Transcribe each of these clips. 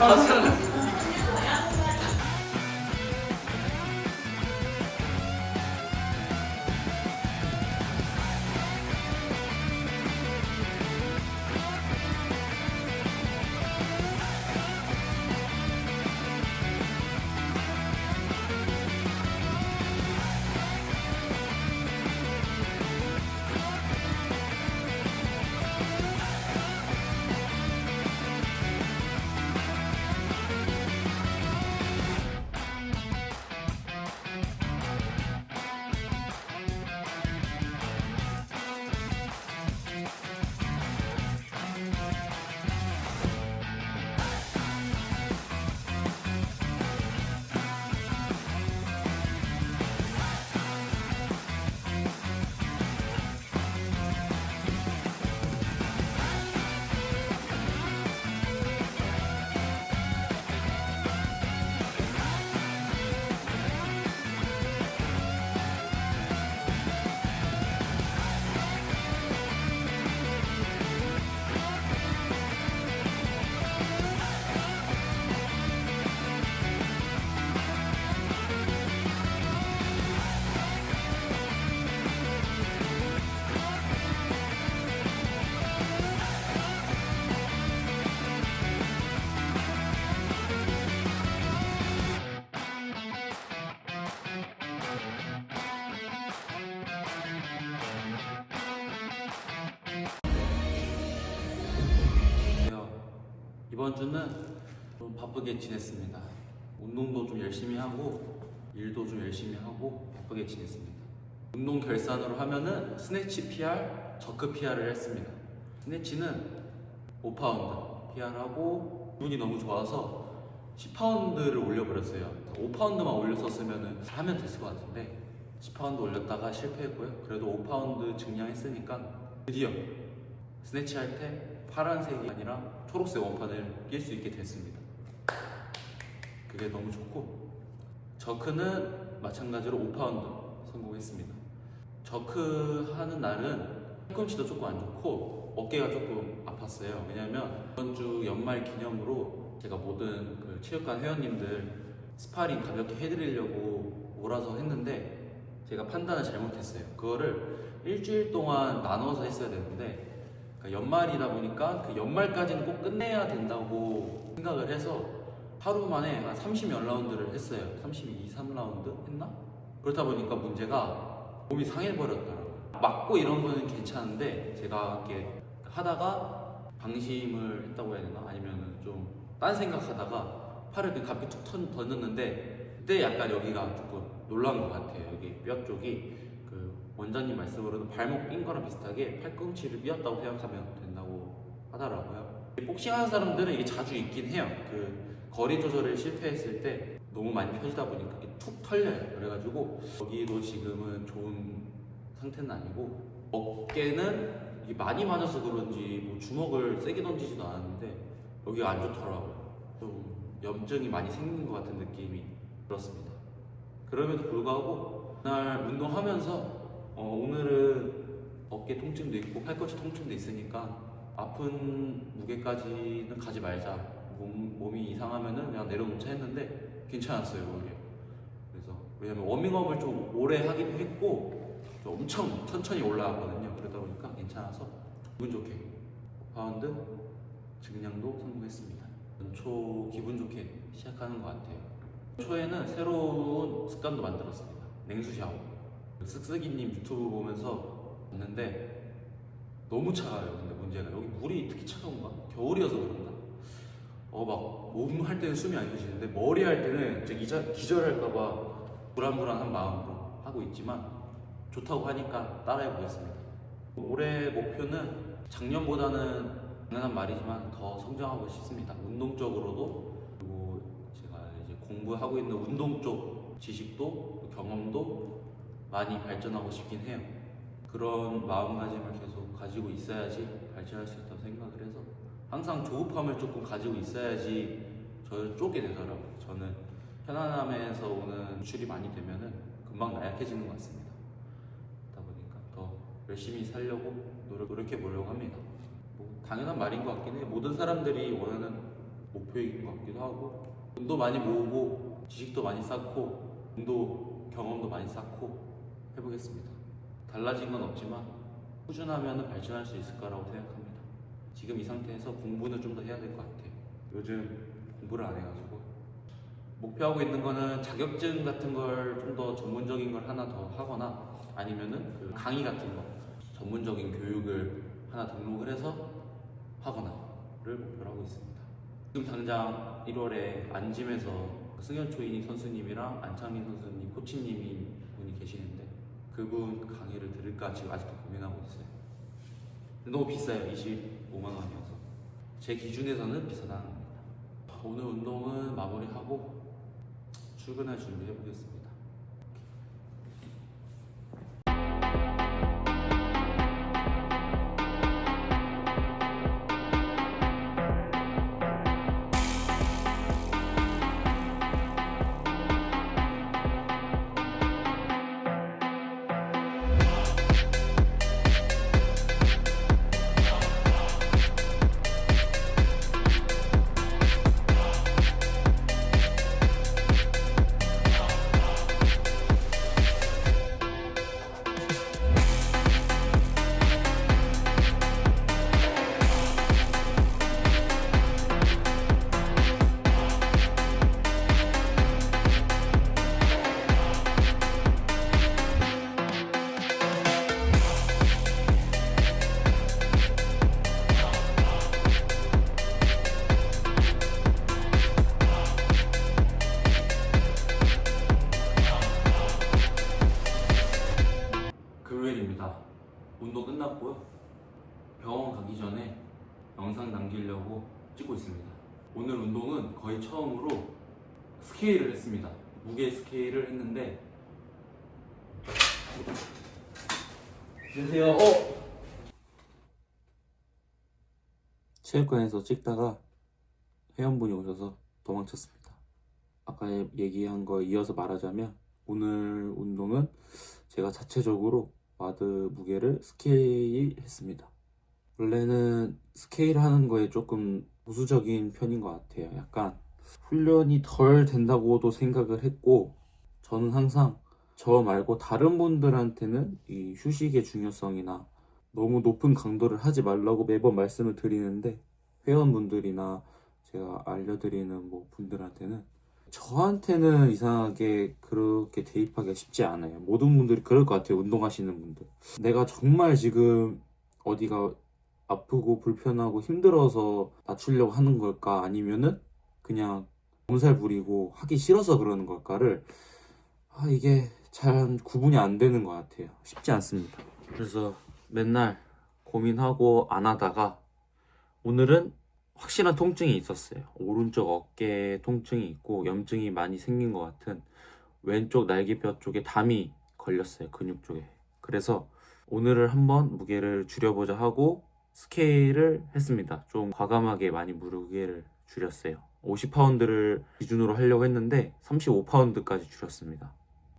あそうなん。だ 이번 주는 좀 바쁘게 지냈습니다. 운동도 좀 열심히 하고 일도 좀 열심히 하고 바쁘게 지냈습니다. 운동 결산으로 하면은 스네치 PR, 저크 PR을 했습니다. 스네치는 5파운드 PR하고 운이 너무 좋아서 10파운드를 올려버렸어요. 5파운드만 올렸었으면 하면 됐을 것 같은데 10파운드 올렸다가 실패했고요. 그래도 5파운드 증량했으니까 드디어 스네치 할때 파란색이 아니라 초록색 원판을 낄 수 있게 됐습니다. 그게 너무 좋고 저크는 마찬가지로 5파운드 성공했습니다. 저크 하는 날은 팔꿈치도 조금 안 좋고 어깨가 조금 아팠어요. 왜냐면 이번 주 연말 기념으로 제가 모든 그 체육관 회원님들 스파링 가볍게 해드리려고 몰아서 했는데 제가 판단을 잘못했어요. 그거를 일주일 동안 나눠서 했어야 되는데 그러니까 연말이다 보니까 그 연말까지는 꼭 끝내야 된다고 생각을 해서 하루 만에 한 30몇 라운드를 했어요. 32, 3라운드 했나? 그렇다 보니까 문제가 몸이 상해버렸더라고요. 맞고 이런 거는 괜찮은데 제가 이렇게 하다가 방심을 했다고 해야 되나? 아니면 좀 딴 생각하다가 팔을 그냥 가볍게 툭 턴- 던졌는데 그때 약간 여기가 조금 놀란 것 같아요. 여기 뼈 쪽이 그 원장님 말씀으로는 발목 삔 거랑 비슷하게 팔꿈치를 삐었다고 생각하면 된다고 하더라고요. 복싱하는 사람들은 이게 자주 있긴 해요. 그 거리 조절을 실패했을 때 너무 많이 펴지다 보니까 이게 툭 털려요. 그래가지고 여기도 지금은 좋은 상태는 아니고 어깨는 이게 많이 맞아서 그런지 뭐 주먹을 세게 던지지도 않았는데 여기가 안 좋더라고요. 좀 염증이 많이 생긴 것 같은 느낌이 들었습니다. 그럼에도 불구하고 그날 운동하면서 어, 오늘은 어깨 통증도 있고 팔꿈치 통증도 있으니까 아픈 무게까지는 가지 말자. 몸, 몸이 이상하면은 그냥 내려놓자 했는데 괜찮았어요 오히려. 그래서 왜냐면 워밍업을 좀 오래 하기도 했고 좀 엄청 천천히 올라왔거든요. 그러다 보니까 괜찮아서 기분 좋게 5파운드 증량도 성공했습니다. 연초 기분 좋게 시작하는 것 같아요. 초에는 새로운 습관도 만들었습니다. 냉수 샤워. 쓱쓱이님 유튜브 보면서 봤는데 너무 차가워요. 근데 문제가 여기 물이 특히 차가운가? 겨울이어서 그런가? 어 막 몸 할 때는 숨이 안 쉬시는데 머리 할 때는 진짜 기절, 기절할까봐 불안불안한 마음으로 하고 있지만 좋다고 하니까 따라해 보겠습니다. 올해 목표는 작년보다는 당연한 말이지만 더 성장하고 싶습니다. 운동적으로도 그리고 제가 이제 공부하고 있는 운동 쪽 지식도 경험도 많이 발전하고 싶긴 해요. 그런 마음가짐을 계속 가지고 있어야지 발전할 수 있다고 생각을 해서 항상 조급함을 조금 가지고 있어야지 저를 쫓게 되더라고요. 저는 편안함에서 오는 출이 많이 되면은 금방 나약해지는 것 같습니다. 그러다 보니까 더 열심히 살려고 노력, 노력해 보려고 합니다. 뭐 당연한 말인 것 같긴 해요. 모든 사람들이 원하는 목표인 것 같기도 하고 돈도 많이 모으고 지식도 많이 쌓고 운도 경험도 많이 쌓고 해보겠습니다. 달라진 건 없지만 꾸준하면 발전할 수 있을 거라고 생각합니다. 지금 이 상태에서 공부는 좀 더 해야 될 것 같아요. 요즘 공부를 안 해가지고 목표하고 있는 거는 자격증 같은 걸 좀 더 전문적인 걸 하나 더 하거나 아니면은 그 강의 같은 거 전문적인 교육을 하나 등록을 해서 하거나를 목표로 하고 있습니다. 지금 당장 1월에 안짐에서 승현 초인이 선수님이랑 안창민 선수님 코치님이 분이 계시는데 그분 강의를 들을까 지금 아직도 고민하고 있어요. 너무 비싸요. 25만 원이어서 제 기준에서는 비싸다는 겁니다. 오늘 운동은 마무리하고 출근할 준비해 보겠습니다. 영상 남기려고 찍고 있습니다. 오늘 운동은 거의 처음으로 스케일을 했습니다. 무게 스케일을 했는데 안녕하세요. 어. 체육관에서 찍다가 회원분이 오셔서 도망쳤습니다. 아까 얘기한 거 이어서 말하자면 오늘 운동은 제가 자체적으로 와드 무게를 스케일 했습니다. 원래는 스케일 하는 거에 조금 보수적인 편인 것 같아요. 약간 훈련이 덜 된다고도 생각을 했고 저는 항상 저 말고 다른 분들한테는 이 휴식의 중요성이나 너무 높은 강도를 하지 말라고 매번 말씀을 드리는데 회원분들이나 제가 알려드리는 뭐 분들한테는 저한테는 이상하게 그렇게 대입하기가 쉽지 않아요. 모든 분들이 그럴 것 같아요. 운동하시는 분들. 내가 정말 지금 어디가 아프고 불편하고 힘들어서 낮추려고 하는 걸까? 아니면은 그냥 몸살 부리고 하기 싫어서 그러는 걸까를 아, 이게 잘 구분이 안 되는 것 같아요. 쉽지 않습니다. 그래서 맨날 고민하고 안 하다가 오늘은 확실한 통증이 있었어요. 오른쪽 어깨에 통증이 있고 염증이 많이 생긴 것 같은 왼쪽 날개뼈 쪽에 담이 걸렸어요. 근육 쪽에. 그래서 오늘을 한번 무게를 줄여보자 하고 스케일을 했습니다. 좀 과감하게 많이 무게를 줄였어요. 50파운드를 기준으로 하려고 했는데 35파운드까지 줄였습니다.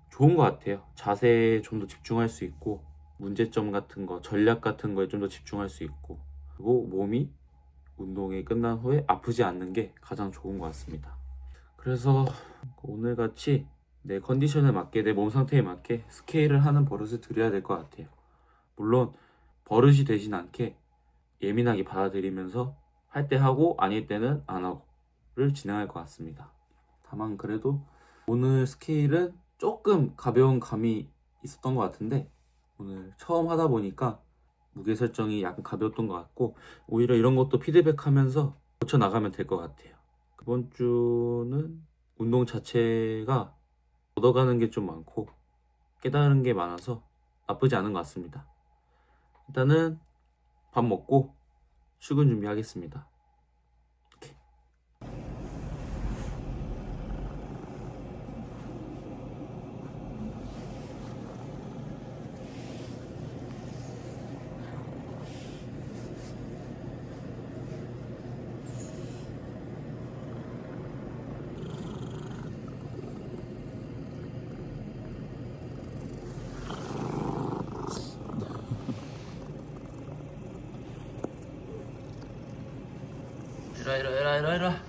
좋은 것 같아요. 자세에 좀 더 집중할 수 있고 문제점 같은 거, 전략 같은 거에 좀 더 집중할 수 있고 그리고 몸이 운동이 끝난 후에 아프지 않는 게 가장 좋은 것 같습니다. 그래서 오늘 같이 내 컨디션에 맞게 내 몸 상태에 맞게 스케일을 하는 버릇을 들여야 될 것 같아요. 물론 버릇이 되진 않게 예민하게 받아들이면서 할 때 하고 아닐 때는 안 하고를 진행할 것 같습니다. 다만 그래도 오늘 스케일은 조금 가벼운 감이 있었던 것 같은데 오늘 처음 하다 보니까 무게 설정이 약간 가벼웠던 것 같고 오히려 이런 것도 피드백하면서 고쳐 나가면 될 것 같아요. 이번 주는 운동 자체가 얻어가는 게 좀 많고 깨달은 게 많아서 나쁘지 않은 것 같습니다. 일단은 밥 먹고 출근 준비하겠습니다. 이라 이라 이라 이라 이라